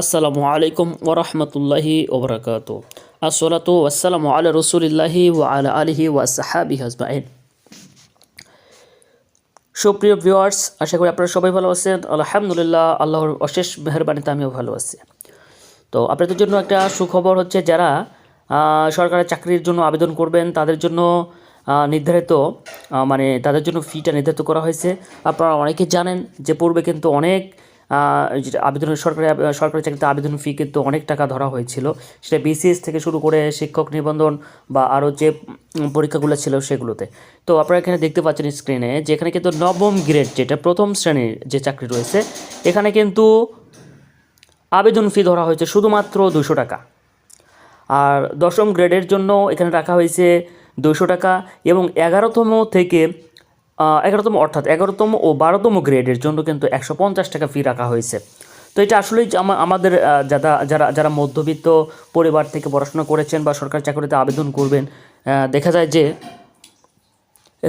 আসসালামু আলাইকুম ওরহমতুল্লাহি ওবরাকাত আসসালাতু আসসালামু আলা রসুলিল্লাহি ওয়া আলা আলিহি ওয়া সাহাবি হাজমাইন সুপ্রিয় ভিউয়ার্স, আশা করি আপনারা সবাই ভালো আছেন। আলহামদুলিল্লাহ, আল্লাহর অশেষ মেহরবানিতে আমিও ভালো আছি। তো আপনাদের জন্য একটা সুখবর হচ্ছে, যারা সরকারের চাকরির জন্য আবেদন করবেন, তাদের জন্য নির্ধারিত মানে তাদের জন্য ফিটা নির্ধারিত করা হয়েছে। আপনারা অনেকে জানেন যে পূর্বে কিন্তু অনেক যেটা আবেদনের সরকারি সরকারি চাকরিতে আবেদন ফি কিন্তু অনেক টাকা ধরা হয়েছিল। সেটা বিসিএস থেকে শুরু করে শিক্ষক নিবন্ধন বা আরও যে পরীক্ষাগুলো ছিল সেগুলোতে। তো আপনারা এখানে দেখতে পাচ্ছেন স্ক্রিনে যে এখানে কিন্তু নবম গ্রেড যেটা প্রথম শ্রেণির যে চাকরি রয়েছে, এখানে কিন্তু আবেদন ফি ধরা হয়েছে শুধুমাত্র দুশো টাকা। আর দশম গ্রেডের জন্য এখানে রাখা হয়েছে দুশো টাকা এবং এগারোতম থেকে এগারোতম, অর্থাৎ এগারোতম ও বারোতম গ্রেডের জন্য কিন্তু একশো পঞ্চাশ টাকা ফি রাখা হয়েছে। তো এটা আসলেই আমাদের যারা যারা যারা মধ্যবিত্ত পরিবার থেকে পড়াশোনা করেছেন বা সরকারি চাকরিতে আবেদন করবেন দেখা যায় যে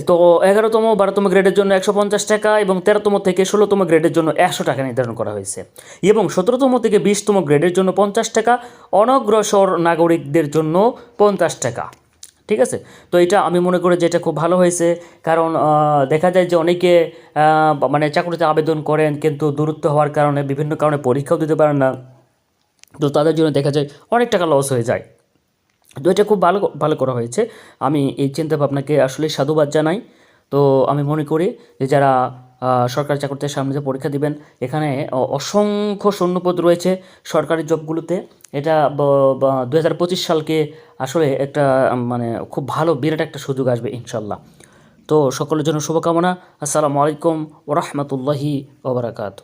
তো এগারোতম বারোতম গ্রেডের জন্য একশো পঞ্চাশ টাকা এবং তেরোতম থেকে ষোলোতম গ্রেডের জন্য একশো টাকা নির্ধারণ করা হয়েছে। এবং সতেরোতম থেকে বিশতম গ্রেডের জন্য পঞ্চাশ টাকা, অনগ্রসর নাগরিকদের জন্য পঞ্চাশ টাকা। ঠিক আছে? তো এটা আমি মনে করি যে এটা খুব ভালো হয়েছে। কারণ দেখা যায় যে অনেকে মানে চাকরিতে আবেদন করেন কিন্তু দূরত্ব হওয়ার কারণে, বিভিন্ন কারণে পরীক্ষাও দিতে পারেন না। তো তাদের জন্য দেখা যায় অনেক টাকা লস হয়ে যায়। তো এটা খুব ভালো ভালো করা হয়েছে। আমি এই চিন্তা ভাবনাকে আসলে সাধুবাদ জানাই। তো আমি মনে করি যে যারা সরকারি চাকরিতে সামনে যে পরীক্ষা দিবেন। এখানে অসংখ্য শূন্যপদ রয়েছে সরকারি জবগুলোতে। এটা দু হাজার পঁচিশ সালকে আসলে একটা মানে খুব ভালো, বিরাট একটা সুযোগ আসবে ইনশাল্লাহ তো সকলের জন্য শুভকামনা। আসসালামু আলাইকুম ওরহমতুল্লাহি ওবরাকাতু